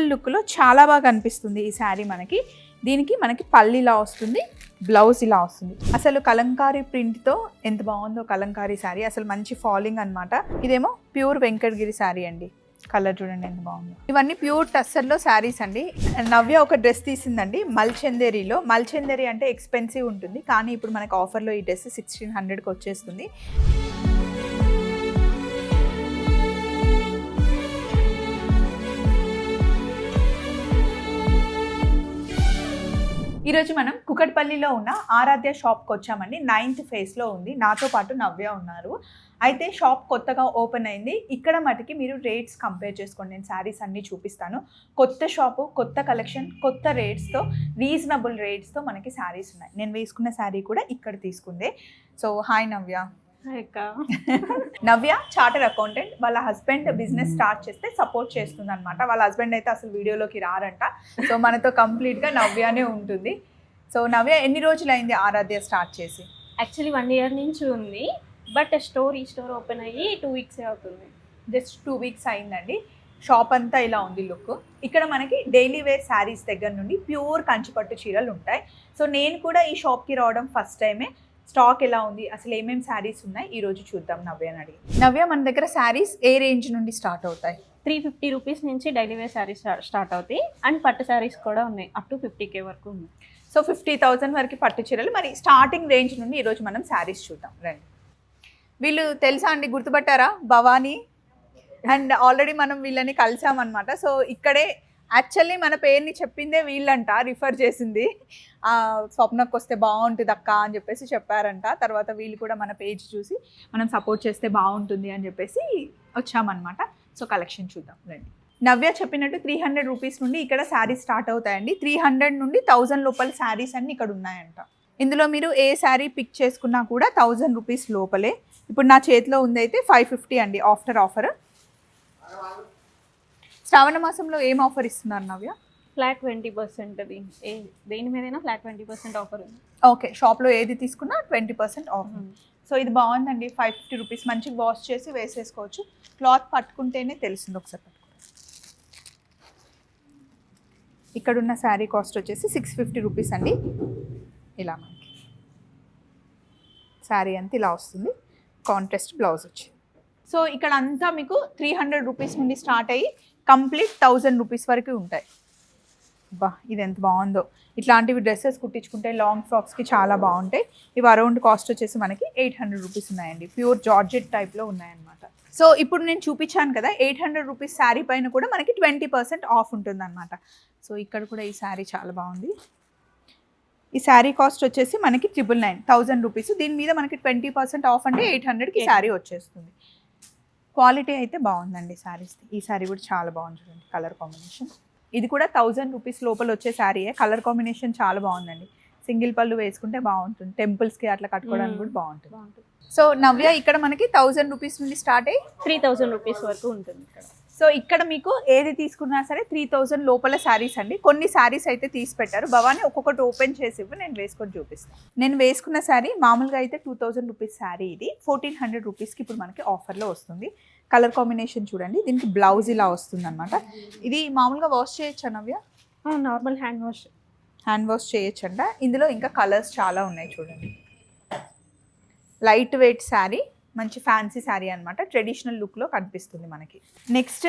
Simple లుక్లో చాలా బాగా కనిపిస్తుంది ఈ శారీ మనకి. దీనికి మనకి పళ్ళు ఇలా వస్తుంది బ్లౌజ్ ఇలా వస్తుంది. అసలు కలంకారీ ప్రింట్తో ఎంత బాగుందో కలంకారీ శారీ. అసలు మంచి ఫాలింగ్ అన్నమాట. ఇదేమో ప్యూర్ వెంకటగిరి శారీ అండి. కలర్ చూడండి ఎంత బాగుందో. ఇవన్నీ ప్యూర్ టస్సర్లో శారీస్ అండి. నవ్య ఒక డ్రెస్ తీసిందండి మల్చందేరిలో. మల్చందేరి అంటే ఎక్స్పెన్సివ్ ఉంటుంది కానీ ఇప్పుడు మనకి ఆఫర్లో ఈ డ్రెస్ సిక్స్టీన్ హండ్రెడ్కి వచ్చేస్తుంది. ఈరోజు మనం కుకట్పల్లిలో ఉన్న ఆరాధ్య షాప్కి వచ్చామండి. నైన్త్ ఫేస్లో ఉంది. నాతో పాటు నవ్య ఉన్నారు. అయితే షాప్ కొత్తగా ఓపెన్ అయింది. ఇక్కడ మటుకి మీరు రేట్స్ కంపేర్ చేసుకోండి. నేను శారీస్ అన్నీ చూపిస్తాను. కొత్త షాపు కొత్త కలెక్షన్ కొత్త రేట్స్తో రీజనబుల్ రేట్స్తో మనకి శారీస్ ఉన్నాయి. నేను వేసుకున్న శారీ కూడా ఇక్కడ తీసుకుందే. So hi Navya. Navya charter accountant వాళ్ళ హస్బెండ్ బిజినెస్ స్టార్ట్ చేస్తే సపోర్ట్ చేస్తుంది అనమాట వాళ్ళ హస్బెండ్ అయితే అసలు వీడియోలోకి రారంట. సో మనతో కంప్లీట్గా నవ్యనే ఉంటుంది. సో నవ్య ఎన్ని రోజులు అయింది ఆరాధ్య స్టార్ట్ చేసి? యాక్చువల్లీ వన్ ఇయర్ నుంచి ఉంది. బట్ స్టోర్ ఈ స్టోర్ ఓపెన్ అయ్యి టూ వీక్స్ అవుతుంది. జస్ట్ టూ వీక్స్ అయిందండి. షాప్ అంతా ఇలా ఉంది లుక్ ఇక్కడ మనకి డైలీ వేర్ శారీస్ దగ్గర నుండి ప్యూర్ కంచిపట్టు చీరలు ఉంటాయి. సో నేను కూడా ఈ షాప్కి రావడం ఫస్ట్ టైమే స్టాక్ ఎలా ఉంది? అసలు ఏమేమి శారీస్ ఉన్నాయి? ఈ రోజు చూద్దాం నవ్య అని అడిగి నవ్య మన దగ్గర శారీస్ ఏ రేంజ్ నుండి స్టార్ట్ అవుతాయి? త్రీ ఫిఫ్టీ రూపీస్ నుంచి డైలీ వేర్ శారీస్ స్టార్ట్ అవుతాయి. అండ్ పట్టు శారీస్ కూడా ఉన్నాయి. అప్ టు ఫిఫ్టీ కే వరకు ఉన్నాయి. సో ఫిఫ్టీ థౌజండ్ వరకు పట్టు చీరలు. మరి స్టార్టింగ్ రేంజ్ నుండి ఈరోజు మనం శారీస్ చూద్దాం. రండి. వీళ్ళు తెలుసా అండి? గుర్తుపట్టారా? భవానీ? అండ్ ఆల్రెడీ మనం వీళ్ళని కలిసామన్నమాట. సో ఇక్కడే యాక్చువల్లీ మన పేరుని చెప్పిందే వీళ్ళంట రిఫర్ చేసింది. స్వప్నకు వస్తే బాగుంటుంది అక్క అని చెప్పేసి చెప్పారంట. తర్వాత వీళ్ళు కూడా మన పేజ్ చూసి మనం సపోర్ట్ చేస్తే బాగుంటుంది అని చెప్పేసి వచ్చామన్నమాట. సో కలెక్షన్ చూద్దాం రండి. నవ్య చెప్పినట్టు త్రీ హండ్రెడ్ రూపీస్ నుండి ఇక్కడ శారీస్ స్టార్ట్ అవుతాయండి. త్రీ హండ్రెడ్ నుండి థౌజండ్ లోపల శారీస్ అన్ని ఇక్కడ ఉన్నాయంట. ఇందులో మీరు ఏ శారీ పిక్ చేసుకున్నా కూడా థౌజండ్ రూపీస్ లోపలే. ఇప్పుడు నా చేతిలో ఉంది అయితే ఫైవ్ ఫిఫ్టీ అండి ఆఫ్టర్ ఆఫర్ శ్రావణ మాసంలో ఏం ఆఫర్ ఇస్తున్నారు నవ్య? ఫ్లాట్ ట్వంటీ పర్సెంట్ అది. ఏ దేని మీదైనా ఫ్లాట్ ట్వంటీ పర్సెంట్ ఆఫర్ ఉంది. ఓకే షాప్లో ఏది తీసుకున్నా ట్వంటీ పర్సెంట్ ఆఫ్ సో ఇది బాగుందండి ఫైవ్ ఫిఫ్టీ రూపీస్ మంచిగా వాష్ చేసి వేసేసుకోవచ్చు. క్లాత్ పట్టుకుంటేనే తెలుస్తుంది ఒకసారి పట్టుకోండి. ఇక్కడ ఉన్న శారీ కాస్ట్ వచ్చేసి సిక్స్ ఫిఫ్టీ రూపీస్ అండి. ఇలా మనకి. శారీ అంతా ఇలా వస్తుంది. కాంట్రాస్ట్ బ్లౌజ్ వచ్చింది సో ఇక్కడ అంతా మీకు త్రీ హండ్రెడ్ రూపీస్ నుండి స్టార్ట్ అయ్యి కంప్లీట్ థౌజండ్ రూపీస్ వరకు ఉంటాయి. బా ఇది ఎంత బాగుందో. ఇట్లాంటివి డ్రెస్సెస్ కుట్టించుకుంటే లాంగ్ ఫ్రాక్స్కి చాలా బాగుంటాయి. ఇవి అరౌండ్ కాస్ట్ వచ్చేసి మనకి ఎయిట్ హండ్రెడ్ రూపీస్ ఉన్నాయండి. ప్యూర్ జార్జెట్ టైప్లో ఉన్నాయన్నమాట. సో ఇప్పుడు నేను చూపించాను కదా ఎయిట్ హండ్రెడ్ రూపీస్ శారీ పైన కూడా మనకి ట్వంటీ పర్సెంట్ ఆఫ్ ఉంటుంది అనమాట సో ఇక్కడ కూడా ఈ శారీ చాలా బాగుంది. ఈ శారీ కాస్ట్ వచ్చేసి మనకి ట్రిపుల్ నైన్ థౌజండ్ రూపీస్. దీని మీద మనకి ట్వంటీ పర్సెంట్ ఆఫ్ అంటే ఎయిట్ హండ్రెడ్కి శారీ వచ్చేస్తుంది. క్వాలిటీ అయితే బాగుందండి శారీస్. ఈ శారీ కూడా చాలా బాగుంది చూడండి కలర్ కాంబినేషన్. ఇది కూడా థౌజండ్ రూపీస్ లోపల వచ్చే శారీయే. కలర్ కాంబినేషన్ చాలా బాగుందండి. సింగిల్ పళ్ళు వేసుకుంటే బాగుంటుంది. టెంపుల్స్కి అట్లా కట్టుకోవడానికి. కూడా బాగుంటుంది. బాగుంటుంది. సో నవ్య ఇక్కడ మనకి థౌజండ్ రూపీస్ నుండి స్టార్ట్ అయ్యి త్రీ థౌజండ్ రూపీస్ వరకు ఉంటుంది ఇక్కడ. సో ఇక్కడ మీకు ఏది తీసుకున్నా సరే త్రీ థౌజండ్ లోపల శారీస్ అండి. కొన్ని శారీస్ అయితే తీసి పెట్టారు భవానీ ఒక్కొక్కటి ఓపెన్ చేసి ఇవ్వు నేను వేసుకొని చూపిస్తాను. నేను వేసుకున్న శారీ మామూలుగా అయితే టూ థౌజండ్ రూపీస్ శారీ ఇది. ఫోర్టీన్ హండ్రెడ్ రూపీస్కి ఇప్పుడు మనకి ఆఫర్లో వస్తుంది. కలర్ కాంబినేషన్ చూడండి. దీనికి బ్లౌజ్ ఇలా వస్తుంది అనమాట ఇది మామూలుగా వాష్ చేయొచ్చా Navya? Normal hand wash hand wash చేయొచ్చంట. ఇందులో ఇంకా కలర్స్ చాలా ఉన్నాయి చూడండి. లైట్ వెయిట్ శారీ మంచి ఫ్యాన్సీ శారీ అనమాట ట్రెడిషనల్ లుక్లో కనిపిస్తుంది మనకి. Next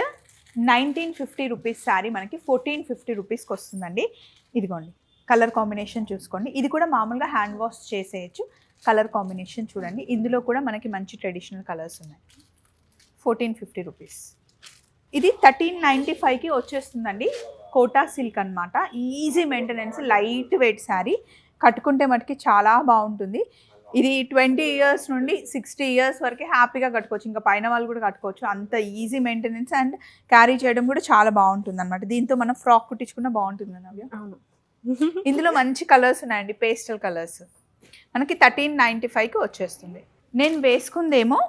nineteen fifty rupees sari మనకి ఫోర్టీన్ ఫిఫ్టీ రూపీస్కి వస్తుందండి. ఇదిగోండి కలర్ కాంబినేషన్ చూసుకోండి. ఇది కూడా మామూలుగా హ్యాండ్ వాష్ చేసేయచ్చు. కలర్ కాంబినేషన్ చూడండి. ఇందులో కూడా మనకి మంచి ట్రెడిషనల్ కలర్స్ ఉన్నాయి. ఫోర్టీన్ ఫిఫ్టీ రూపీస్ ఇది థర్టీన్ నైంటీ ఫైవ్కి వచ్చేస్తుందండి. కోటా సిల్క్ అన్నమాట. Easy maintenance light weight sari కట్టుకుంటే మటుకి చాలా బాగుంటుంది. ఇది ట్వంటీ ఇయర్స్ నుండి సిక్స్టీ ఇయర్స్ వరకు హ్యాపీగా కట్టుకోవచ్చు. ఇంకా పైన వాళ్ళు కూడా కట్టుకోవచ్చు. అంత ఈజీ మెయింటెనెన్స్ అండ్ క్యారీ చేయడం కూడా చాలా బాగుంటుంది అనమాట దీంతో మనం ఫ్రాక్ కుట్టించుకున్న బాగుంటుంది నవ్య? అవును. ఇందులో మంచి కలర్స్ ఉన్నాయండి. Pastel colours. మనకి థర్టీన్ నైంటీ ఫైవ్కి వచ్చేస్తుంది. నేను వేసుకుందేమో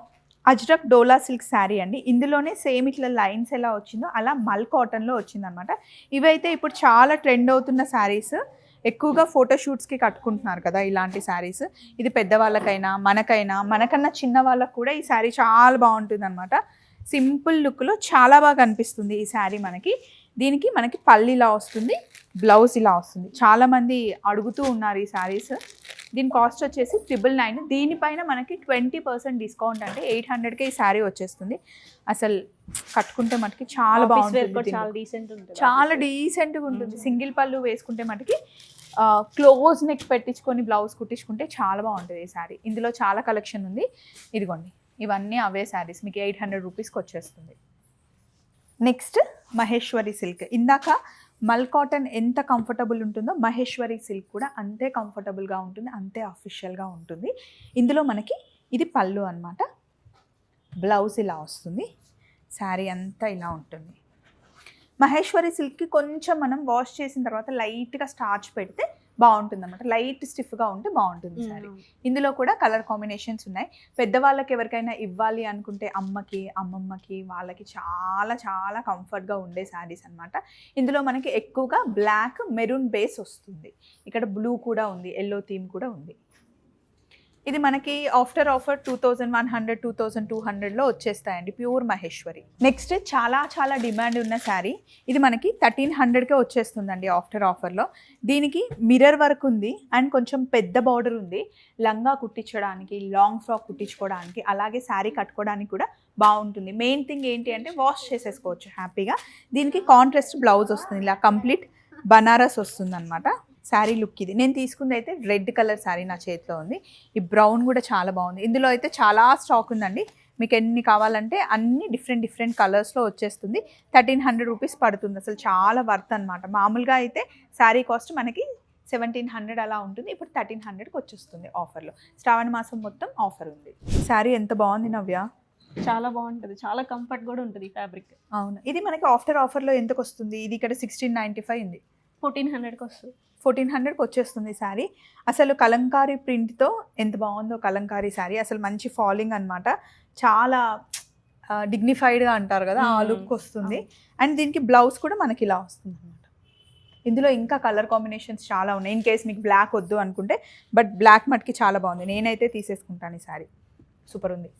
అజ్రక్ డోలా సిల్క్ శారీ అండి. ఇందులోనే సేమ్ ఇట్లా లైన్స్ ఎలా వచ్చిందో అలా మల్ కాటన్లో వచ్చిందనమాట ఇవైతే ఇప్పుడు చాలా ట్రెండ్ అవుతున్న శారీస్. ఎక్కువగా ఫోటోషూట్స్కి కట్టుకుంటున్నారు కదా ఇలాంటి శారీస్ ఇది పెద్దవాళ్ళకైనా మనకైనా మనకన్నా చిన్న వాళ్ళకు కూడా ఈ శారీ చాలా బాగుంటుంది అనమాట సింపుల్ లుక్లో చాలా బాగా కనిపిస్తుంది ఈ శారీ మనకి. దీనికి మనకి పల్లి ఇలా వస్తుంది బ్లౌజ్ ఇలా వస్తుంది. చాలామంది అడుగుతూ ఉన్నారు ఈ శారీస్ దీని కాస్ట్ వచ్చేసి ట్రిపుల్ నైన్ దీనిపైన మనకి ట్వంటీ పర్సెంట్ డిస్కౌంట్ అంటే ఎయిట్ హండ్రెడ్కే ఈ శారీ వచ్చేస్తుంది. అసలు కట్టుకుంటే మనకి చాలా బాగుంటుంది. చాలా డీసెంట్ ఉంటుంది చాలా డీసెంట్గా ఉంటుంది. సింగిల్ పళ్ళు వేసుకుంటే మనకి క్లోజ్ నెక్ పెట్టించుకొని బ్లౌజ్ కుట్టించుకుంటే చాలా బాగుంటుంది ఈ శారీ ఇందులో చాలా కలెక్షన్ ఉంది. ఇదిగోండి. ఇవన్నీ అవే శారీస్ మీకు ఎయిట్ హండ్రెడ్ రూపీస్కి వచ్చేస్తుంది. నెక్స్ట్ మహేశ్వరి సిల్క్ ఇందాక మల్ కాటన్ ఎంత కంఫర్టబుల్ ఉంటుందో మహేశ్వరి సిల్క్ కూడా అంతే కంఫర్టబుల్గా ఉంటుంది అంతే అఫీషియల్గా ఉంటుంది. ఇందులో మనకి ఇది పళ్ళు అన్నమాట. బ్లౌజ్ ఇలా వస్తుంది. శారీ అంతా ఇలా ఉంటుంది. మహేశ్వరి సిల్క్కి కొంచెం మనం వాష్ చేసిన తర్వాత లైట్గా స్టార్చ్ పెడితే బాగుంటుంది అనమాట లైట్ స్టిఫ్గా ఉంటే బాగుంటుంది శారీ ఇందులో కూడా కలర్ కాంబినేషన్స్ ఉన్నాయి. పెద్దవాళ్ళకి ఎవరికైనా ఇవ్వాలి అనుకుంటే అమ్మకి అమ్మమ్మకి వాళ్ళకి చాలా చాలా కంఫర్ట్గా ఉండే శారీస్ అన్నమాట. ఇందులో మనకి ఎక్కువగా బ్లాక్ మెరూన్ బేస్ వస్తుంది. ఇక్కడ బ్లూ కూడా ఉంది ఎల్లో థీమ్ కూడా ఉంది. ఇది మనకి after offer two thousand one hundred two thousand two హండ్రెడ్లో వచ్చేస్తాయండి ప్యూర్ మహేశ్వరి. నెక్స్ట్ చాలా చాలా డిమాండ్ ఉన్న శారీ ఇది మనకి థర్టీన్ హండ్రెడ్కే వచ్చేస్తుందండి ఆఫ్టర్ ఆఫర్లో. దీనికి మిర్రర్ వర్క్ ఉంది అండ్ కొంచెం పెద్ద బార్డర్ ఉంది. లంగా కుట్టించడానికి లాంగ్ ఫ్రాక్ కుట్టించుకోవడానికి అలాగే శారీ కట్టుకోవడానికి కూడా బాగుంటుంది. మెయిన్ థింగ్ ఏంటి అంటే వాష్ చేసేసుకోవచ్చు హ్యాపీగా. దీనికి కాంట్రాస్ట్ బ్లౌజ్ వస్తుంది ఇలా కంప్లీట్ బనారస్ వస్తుంది అనమాట శారీ లుక్ ఇది. నేను తీసుకుంది అయితే రెడ్ కలర్ శారీ నా చేతిలో ఉంది. ఈ బ్రౌన్ కూడా చాలా బాగుంది. ఇందులో అయితే చాలా స్టాక్ ఉందండి. మీకు ఎన్ని కావాలంటే అన్ని డిఫరెంట్ డిఫరెంట్ కలర్స్లో వచ్చేస్తుంది. థర్టీన్ హండ్రెడ్ రూపీస్ పడుతుంది. అసలు చాలా వర్త్ అనమాట మామూలుగా అయితే శారీ కాస్ట్ మనకి సెవెంటీన్ హండ్రెడ్ అలా ఉంటుంది. ఇప్పుడు థర్టీన్ హండ్రెడ్కి వచ్చేస్తుంది ఆఫర్లో శ్రావణ మాసం మొత్తం ఆఫర్ ఉంది. శారీ ఎంత బాగుంది నవ్య? చాలా బాగుంటుంది. చాలా కంఫర్ట్ కూడా ఉంటుంది ఫ్యాబ్రిక్. అవును. ఇది మనకి ఆఫ్టర్ ఆఫర్లో ఎంతకు వస్తుంది? ఇది ఇక్కడ సిక్స్టీన్ నైంటీ ఫైవ్ ఉంది. ఫోర్టీన్ హండ్రెడ్కి వస్తుంది. ఫోర్టీన్ హండ్రెడ్కి వచ్చేస్తుంది శారీ. అసలు కలంకారీ ప్రింట్తో ఎంత బాగుందో కలంకారీ శారీ. అసలు మంచి ఫాలింగ్ అన్నమాట. చాలా డిగ్నిఫైడ్గా అంటారు కదా ఆ. లుక్ వస్తుంది. అండ్ దీనికి బ్లౌజ్ కూడా మనకి ఇలా వస్తుంది అనమాట ఇందులో ఇంకా కలర్ కాంబినేషన్స్ చాలా ఉన్నాయి. ఇన్ కేస్ మీకు బ్లాక్ వద్దు అనుకుంటే బట్ బ్లాక్ మట్కి చాలా బాగుంది. నేనైతే తీసేసుకుంటాను ఈ శారీ. సూపర్ ఉంది.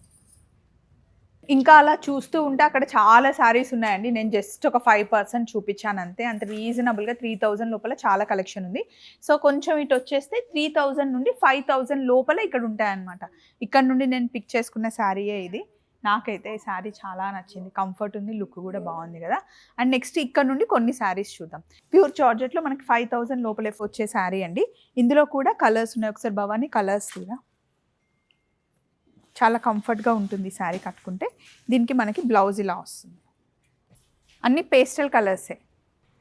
ఇంకా అలా చూస్తూ ఉంటే అక్కడ చాలా శారీస్ ఉన్నాయండి. నేను జస్ట్ ఒక ఫైవ్ పర్సెంట్ చూపించాను అంతే. అంత రీజనబుల్గా త్రీ థౌజండ్ లోపల చాలా కలెక్షన్ ఉంది. సో కొంచెం ఇటు వచ్చేస్తే త్రీ థౌజండ్ నుండి ఫైవ్ థౌజండ్ లోపల ఇక్కడ ఉంటాయన్నమాట. ఇక్కడ నుండి నేను పిక్ చేసుకున్న శారీయే ఇది. నాకైతే ఈ శారీ చాలా నచ్చింది. కంఫర్ట్ ఉంది లుక్ కూడా బాగుంది కదా. అండ్ నెక్స్ట్ ఇక్కడ నుండి కొన్ని శారీస్ చూద్దాం. ప్యూర్ చార్జెట్లో మనకి ఫైవ్ థౌజండ్ లోపల వచ్చే శారీ అండి. ఇందులో కూడా కలర్స్ ఉన్నాయి. ఒకసారి భవానీ కలర్స్ కూడా చాలా కంఫర్ట్గా ఉంటుంది శారీ కట్టుకుంటే. దీనికి మనకి బ్లౌజ్ ఇలా వస్తుంది. అన్ని పేస్టల్ కలర్సే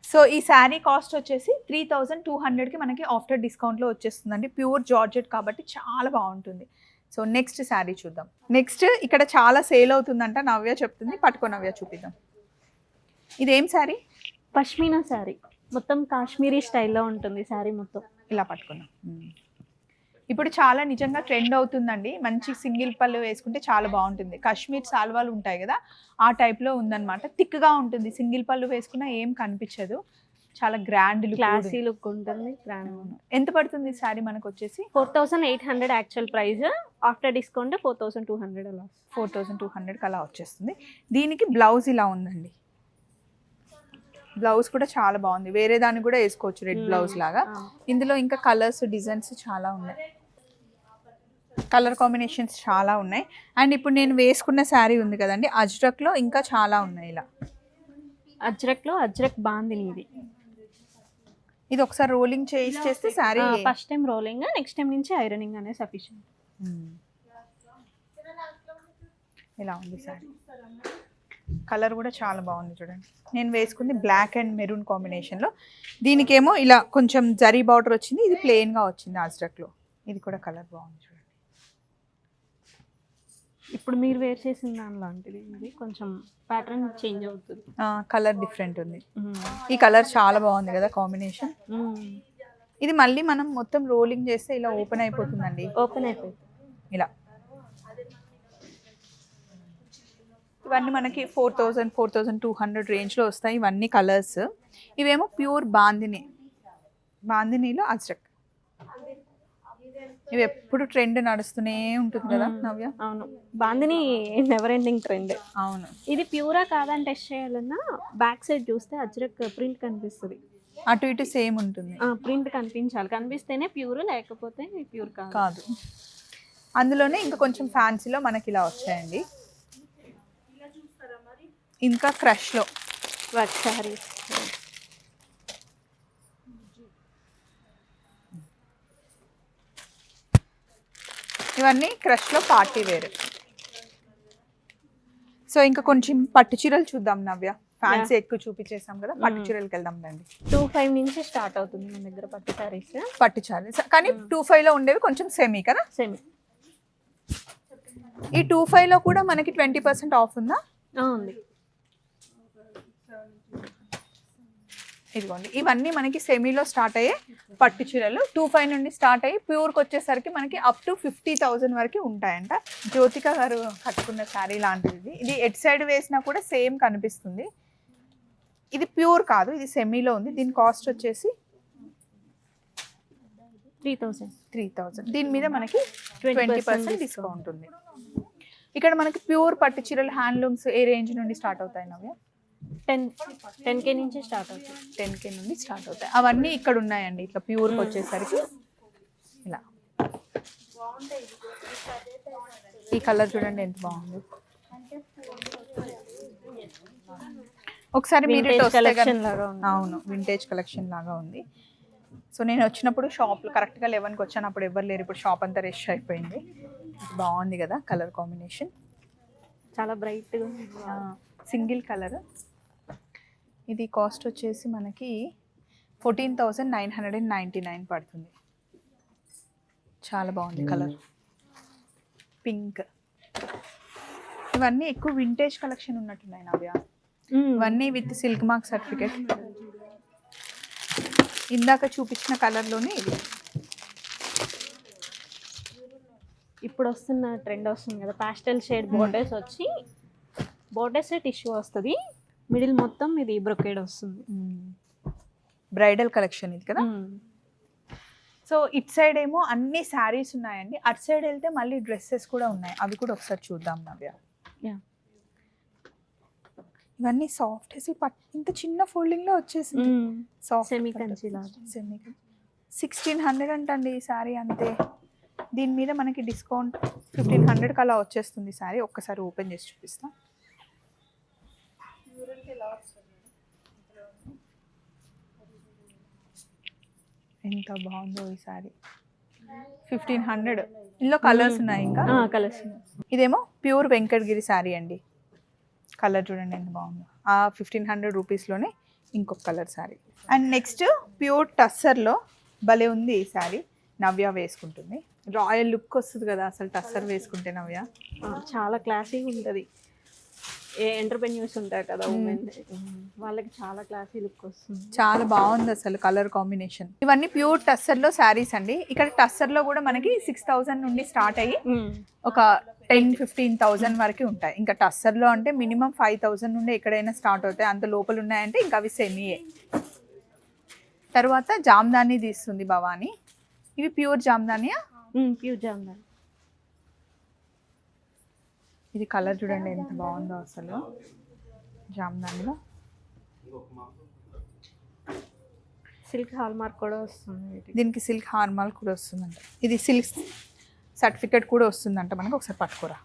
సో ఈ శారీ కాస్ట్ వచ్చేసి త్రీ థౌజండ్ టూ హండ్రెడ్కి మనకి ఆఫ్టర్ డిస్కౌంట్లో వచ్చేస్తుందండి. ప్యూర్ జార్జెట్ కాబట్టి చాలా బాగుంటుంది. సో నెక్స్ట్ శారీ చూద్దాం. నెక్స్ట్ ఇక్కడ చాలా సేల్ అవుతుందంట. నవ్య చెప్తుంది. పట్టుకో నవ్య చూపిద్దాం. ఇదేం శారీ పష్మీనా శారీ మొత్తం కాశ్మీరీ స్టైల్లో ఉంటుంది శారీ మొత్తం. ఇలా పట్టుకున్నాం మ్మ్. ఇప్పుడు చాలా నిజంగా ట్రెండ్ అవుతుందండి. మంచి సింగిల్ పళ్ళు వేసుకుంటే చాలా బాగుంటుంది. కాశ్మీర్ సాల్వాలు ఉంటాయి కదా ఆ టైప్లో ఉందన్నమాట. థిక్గా ఉంటుంది. సింగిల్ పళ్ళు వేసుకున్నా ఏం కనిపించదు. చాలా గ్రాండ్ క్లాసీ లుక్ ఉంటుంది. ఎంత పడుతుంది శారీ మనకు వచ్చేసి? Four thousand eight hundred actual price after discount four thousand two hundred అలా ఫోర్ థౌజండ్ టూ హండ్రెడ్కి అలా వచ్చేస్తుంది. దీనికి బ్లౌజ్ ఇలా ఉందండి. బ్లౌజ్ కూడా చాలా బాగుంది. వేరే దాన్ని కూడా వేసుకోవచ్చు రెడ్ బ్లౌజ్ లాగా. ఇందులో ఇంకా కలర్స్ డిజైన్స్ చాలా ఉన్నాయి. కలర్ కాంబినేషన్స్ చాలా ఉన్నాయి. అండ్ ఇప్పుడు నేను వేసుకున్న శారీ ఉంది కదండి అజ్రక్లో ఇంకా చాలా ఉన్నాయి ఇలా. అజ్రక్లో అజ్రక్ బాందిని ఇది. ఇది ఒకసారి రోలింగ్ చేసి చేస్తే sari first time rolling next time నుంచి ఐరనింగ్ అనేది సఫిషియంట్ ఇలా ఉంది శారీ. కలర్ కూడా చాలా బాగుంది చూడండి. నేను వేసుకుంది బ్లాక్ అండ్ మెరూన్ కాంబినేషన్లో. దీనికేమో ఇలా కొంచెం జరీ బార్డర్ వచ్చింది ఇది ప్లెయిన్గా వచ్చింది అజ్రక్లో. ఇది కూడా కలర్ బాగుంది చూడండి. ఇప్పుడు మీరు వేర్ చేసిన దాని లాంటిది ఇది కొంచెం ప్యాటర్న్ చేంజ్ అవుతుంది. కలర్ డిఫరెంట్ ఉంది. ఈ కలర్ చాలా బాగుంది కదా కాంబినేషన్ ఇది మళ్ళీ మనం మొత్తం రోలింగ్ చేస్తే ఇలా ఓపెన్ అయిపోతుందండి. ఓపెన్ అయిపోయింది ఇలా. ఇవన్నీ మనకి four thousand four thousand two hundred రేంజ్లో వస్తాయి. ఇవన్నీ కలర్స్ ఇవేమో ప్యూర్ బాందిని. బాందినీలో అజ్రక్. ఇవి ఎప్పుడు ట్రెండ్ నడుస్తూనే ఉంటుంది కదా నవ్య? అవును. బాందిని నెవర్ ఎండింగ్ ట్రెండ్ అవును. ఇది ప్యూరా కాదని టెస్ట్ చేయాలన్నా బ్యాక్ సైడ్ చూస్తే అజ్రక్ ప్రింట్ కనిపిస్తుంది. అటు ఇటు సేమ్ ఉంటుంది. ప్రింట్ కనిపించాలి. కనిపిస్తేనే ప్యూర్ లేకపోతే ప్యూర్ కాదు. కాదు. అందులోనే ఇంకా కొంచెం ఫ్యాన్సీలో మనకి ఇలా వచ్చాయండి. ఇంకా క్రష్లో వర్క్ శారీస్ ఇవన్నీ క్రష్లో పార్టీ వేర్. సో ఇంకా కొంచెం పట్టు చీరలు చూద్దాం నవ్య. ఫ్యాన్సీ ఎక్కువ చూపించేసాం కదా పట్టు చీరలకి వెళ్దాం రండి. టూ ఫైవ్ నుంచి స్టార్ట్ అవుతుంది మన దగ్గర పట్టు శారీస్ పట్టు చీరలు కానీ టూ ఫైవ్లో ఉండేవి కొంచెం సెమీ కదా? సేమ్ ఈ టూ ఫైవ్లో కూడా మనకి ట్వంటీ పర్సెంట్ ఆఫ్ ఉందా? ఉంది. ఇదిగోండి. ఇవన్నీ మనకి సెమీలో స్టార్ట్ అయ్యే పట్టు చీరలు. టూ ఫైవ్ నుండి స్టార్ట్ అయ్యి ప్యూర్కి వచ్చేసరికి మనకి అప్ టు ఫిఫ్టీ థౌజండ్ వరకు ఉంటాయంట. జ్యోతిక గారు కట్టుకున్న శారీ లాంటిది. ఇది. ఎట్ సైడ్ వేసినా కూడా సేమ్ కనిపిస్తుంది. ఇది ప్యూర్ కాదు ఇది సెమీలో ఉంది. దీని కాస్ట్ వచ్చేసి త్రీ థౌసండ్ త్రీ థౌజండ్. దీని మీద మనకి 20% ట్వంటీ పర్సెంట్ డిస్కౌంట్ ఉంది. ఇక్కడ మనకి ప్యూర్ పట్టు చీరలు హ్యాండ్లూమ్స్ ఏ రేంజ్ నుండి స్టార్ట్ అవుతాయి నవ్య? టెన్ టెన్ కే నుంచి స్టార్ట్ అవుతుంది టెన్ కే నుండి స్టార్ట్ అవుతాయి. అవన్నీ ఇక్కడ ఉన్నాయండి. ఇట్లా ప్యూర్కి వచ్చేసరికి ఇలా. ఈ కలర్ చూడండి ఎంత బాగుంది. ఒకసారి మీరు లాగా. అవును వింటేజ్ కలెక్షన్ లాగా ఉంది. సో నేను వచ్చినప్పుడు షాప్లో కరెక్ట్గా లెవెన్కి వచ్చాను. అప్పుడు ఎవరు లేరు. ఇప్పుడు షాప్ అంతా రష్ అయిపోయింది. బాగుంది కదా కలర్ కాంబినేషన్. చాలా బ్రైట్గా సింగిల్ కలర్. ఇది కాస్ట్ వచ్చేసి మనకి fourteen thousand nine hundred and ninety nine పడుతుంది. చాలా బాగుంది కలర్. పింక్. ఇవన్నీ ఎక్కువ వింటేజ్ కలెక్షన్ ఉన్నట్టున్నాయి నవ్య. ఇవన్నీ విత్ సిల్క్ మార్క్ సర్టిఫికేట్ ఇందాక చూపించిన కలర్లోనే ఇది. ఇప్పుడు వస్తున్న ట్రెండ్ వస్తుంది కదా పాస్టల్ షేడ్ బోర్డర్స్ వచ్చి బోర్డర్స్ టిష్యూ వస్తుంది. మిడిల్ మొత్తం ఇది బ్రొకేడ్ వస్తుంది. బ్రైడల్ కలెక్షన్ ఇది కదా? సో ఇట్ సైడ్ ఏమో అన్ని శారీస్ ఉన్నాయండి. అటు సైడ్ వెళ్తే మళ్ళీ డ్రెస్సెస్ కూడా ఉన్నాయి. అవి కూడా ఒకసారి చూద్దాం నవ్య. యా. ఇవన్నీ సాఫ్ట్ వేసి ఇంత చిన్న ఫోల్డింగ్లో వచ్చేసింది. Soft semi Kanchi semi sixteen hundred అంటండి ఈ శారీ అంతే. దీని మీద మనకి డిస్కౌంట్ ఫిఫ్టీన్ హండ్రెడ్కి అలా వచ్చేస్తుంది శారీ. ఒక్కసారి ఓపెన్ చేసి చూపిస్తా. ఎంత బాగుందో ఈ శారీ. ఫిఫ్టీన్ హండ్రెడ్ ఇందులో కలర్స్ ఉన్నాయి ఇంకా? కలర్స్ ఇదేమో ప్యూర్ వెంకటగిరి శారీ అండి. కలర్ చూడండి ఎంత బాగుందో. ఆ ఫిఫ్టీన్ హండ్రెడ్ రూపీస్లోనే ఇంకొక colour sari. And next pure టస్సర్లో భలే ఉంది ఈ శారీ. నవ్య వేసుకుంటుంది. రాయల్ లుక్ వస్తుంది కదా అసలు టస్సర్ వేసుకుంటే నవ్య. చాలా క్లాసీగా ఉంటుంది. ఏ ఎంటర్ప్రెన్యూర్స్ ఉంటారు కదా ఉమెన్ వాళ్ళకి చాలా క్లాసీ లుక్ వస్తుంది. చాలా బాగుంది అసలు కలర్ కాంబినేషన్ ఇవన్నీ ప్యూర్ టస్సర్లో శారీస్ అండి. ఇక్కడ టస్సర్లో కూడా మనకి సిక్స్ థౌజండ్ నుండి స్టార్ట్ అయ్యి ఒక టెన్ ఫిఫ్టీన్ థౌజండ్ వరకు ఉంటాయి. ఇంకా టస్సర్లో అంటే మినిమం ఫైవ్ థౌజండ్ నుండి ఎక్కడైనా స్టార్ట్ అవుతాయి. అంత లోపల ఉన్నాయంటే ఇంకా అవి సెమీయే తర్వాత జామ్దాని తీస్తుంది భవానీ. ఇవి ప్యూర్ జామ్దానియా? ప్యూర్ జామ్దాన్. ఇది కలర్ చూడండి ఎంత బాగుందో అసలు. జామ్దానిలో. సిల్క్ హాల్ మార్క్ కూడా వస్తుంది. దీనికి సిల్క్ హార్మాల్ కూడా వస్తుందంట. ఇది సిల్క్ సర్టిఫికేట్ కూడా వస్తుందంట మనకు ఒకసారి పట్టుకోరా.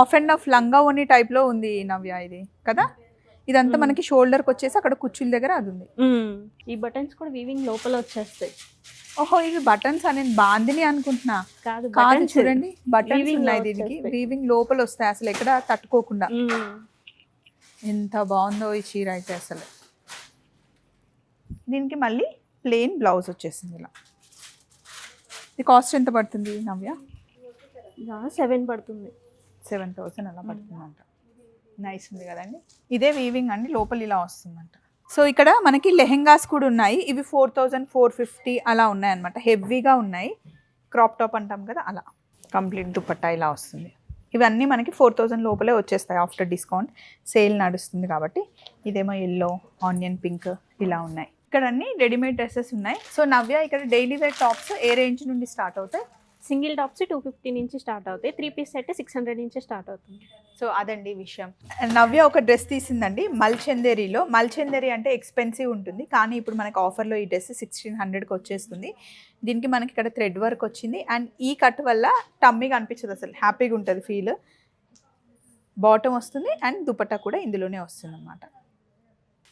ఆఫ్ అండ్ ఆఫ్ లంగా ఓని టైప్లో ఉంది నవ్య ఇది కదా? ఇదంతా మనకి షోల్డర్కి వచ్చేసి అక్కడ కుర్చీల దగ్గర అది ఉంది. ఈ బటన్స్ కూడా వీవింగ్ లోపల వచ్చేస్తాయి. ఓహో ఇవి బటన్స్ అని బాందిని అనుకుంటున్నా. కాదు కాదు. చూడండి బటన్స్ ఉన్నాయి దీనికి. వీవింగ్ లోపల వస్తాయి అసలు ఎక్కడ తట్టుకోకుండా. ఎంత బాగుందో ఈ చీర అయితే అసలు. దీనికి మళ్ళీ ప్లెయిన్ బ్లౌజ్ వచ్చేసింది ఇలా. ఇది కాస్ట్ ఎంత పడుతుంది నవ్య? సెవెన్ పడుతుంది. సెవెన్ థౌసండ్ అలా పడుతుందంట. నైస్ ఉంది కదండి. ఇదే వీవింగ్ అండి లోపల ఇలా వస్తుందంట. సో ఇక్కడ మనకి లెహెంగాస్ కూడా ఉన్నాయి. ఇవి ఫోర్ థౌజండ్ ఫోర్ ఫిఫ్టీ అలా ఉన్నాయి అనమాట హెవీగా ఉన్నాయి. క్రాప్ టాప్ అంటాం కదా అలా. కంప్లీట్ దుపట్టా ఇలా వస్తుంది. ఇవన్నీ మనకి ఫోర్ థౌజండ్ లోపలే వచ్చేస్తాయి ఆఫ్టర్ డిస్కౌంట్. సేల్ నడుస్తుంది కాబట్టి. ఇదేమో ఎల్లో ఆనియన్ పింక్ ఇలా ఉన్నాయి. ఇక్కడ అన్ని రెడీమేడ్ డ్రెస్సెస్ ఉన్నాయి. సో నవ్య ఇక్కడ డైలీ వేర్ టాప్స్ ఏ రేంజ్ నుండి స్టార్ట్ అవుతాయి? సింగిల్ టాప్స్ టూ ఫిఫ్టీ నుంచి స్టార్ట్ అవుతాయి. Three piece set six hundred నుంచి స్టార్ట్ అవుతుంది. సో అదండి విషయం. నవ్య ఒక డ్రెస్ తీసిందండి. మల్చందేరిలో. మల్చందేరి అంటే ఎక్స్పెన్సివ్ ఉంటుంది. కానీ ఇప్పుడు మనకి ఆఫర్లో ఈ డ్రెస్ సిక్స్టీన్ హండ్రెడ్కి వచ్చేస్తుంది. దీనికి మనకి ఇక్కడ థ్రెడ్ వర్క్ వచ్చింది. అండ్ ఈ కట్ వల్ల టమ్మీగా అనిపించదు అసలు. హ్యాపీగా ఉంటుంది ఫీల్. బాటమ్ వస్తుంది. అండ్ దుపట్టా కూడా ఇందులోనే వస్తుంది అనమాట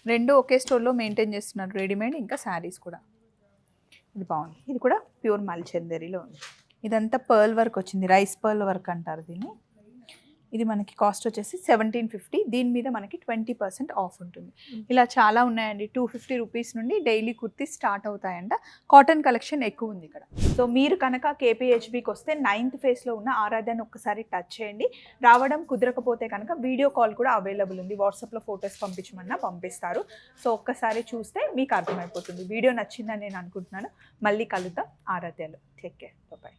రెండు ఒకే స్టోర్లో మెయింటైన్ చేస్తున్నారు రెడీమేడ్. ఇంకా శారీస్ కూడా. ఇది బాగుంది. ఇది కూడా ప్యూర్ మల్చందేరిలో ఉంది. ఇదంతా పర్ల్ వర్క్ వచ్చింది రైస్ పర్ల్ వర్క్ అంటారు దీన్ని. ఇది మనకి కాస్ట్ వచ్చేసి సెవెంటీన్ ఫిఫ్టీ దీని మీద మనకి ట్వంటీ పర్సెంట్ ఆఫ్ ఉంటుంది. ఇలా చాలా ఉన్నాయండి టూ ఫిఫ్టీ రూపీస్ నుండి డైలీ కుర్తీ స్టార్ట్ అవుతాయంట. కాటన్ కలెక్షన్ ఎక్కువ ఉంది ఇక్కడ. సో మీరు కనుక కేపీహెచ్బికి వస్తే నైన్త్ ఫేస్లో ఉన్న ఆరాధ్యాన్ని ఒక్కసారి టచ్ చేయండి. రావడం కుదరకపోతే కనుక వీడియో కాల్ కూడా అవైలబుల్ ఉంది. వాట్సాప్లో ఫొటోస్ పంపించమన్నా పంపిస్తారు. సో ఒక్కసారి చూస్తే మీకు అర్థమైపోతుంది. వీడియో నచ్చిందని నేను అనుకుంటున్నాను. మళ్ళీ కలుద్దాం ఆరాధ్యాలు. Take care bye